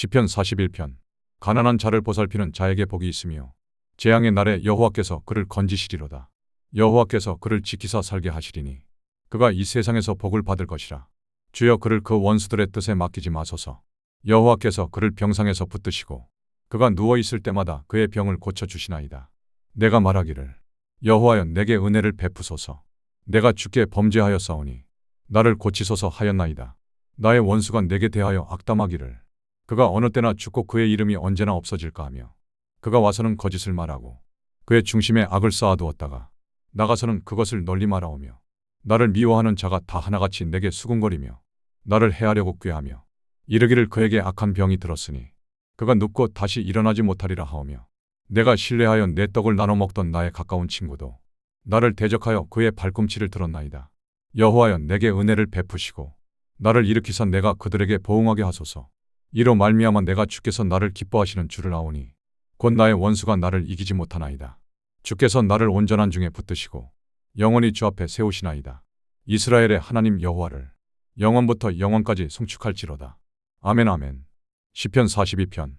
시편 41편 가난한 자를 보살피는 자에게 복이 있으며 재앙의 날에 여호와께서 그를 건지시리로다. 여호와께서 그를 지키사 살게 하시리니 그가 이 세상에서 복을 받을 것이라. 주여 그를 그 원수들의 뜻에 맡기지 마소서. 여호와께서 그를 병상에서 붙드시고 그가 누워 있을 때마다 그의 병을 고쳐 주시나이다. 내가 말하기를 여호와여 내게 은혜를 베푸소서. 내가 주께 범죄하였사오니 나를 고치소서 하였나이다. 나의 원수가 내게 대하여 악담하기를 그가 어느 때나 죽고 그의 이름이 언제나 없어질까 하며 그가 와서는 거짓을 말하고 그의 중심에 악을 쌓아두었다가 나가서는 그것을 널리 말하오며 나를 미워하는 자가 다 하나같이 내게 수군거리며 나를 해하려고 꾀하며 이르기를 그에게 악한 병이 들었으니 그가 눕고 다시 일어나지 못하리라 하오며 내가 신뢰하여 내 떡을 나눠 먹던 나의 가까운 친구도 나를 대적하여 그의 발꿈치를 들었나이다. 여호와여 내게 은혜를 베푸시고 나를 일으키사 내가 그들에게 보응하게 하소서. 이로 말미암아 내가 주께서 나를 기뻐하시는 줄을 아오니 곧 나의 원수가 나를 이기지 못하나이다. 주께서 나를 온전한 중에 붙드시고 영원히 주 앞에 세우시나이다. 이스라엘의 하나님 여호와를 영원부터 영원까지 송축할지로다. 아멘 아멘. 시편 42편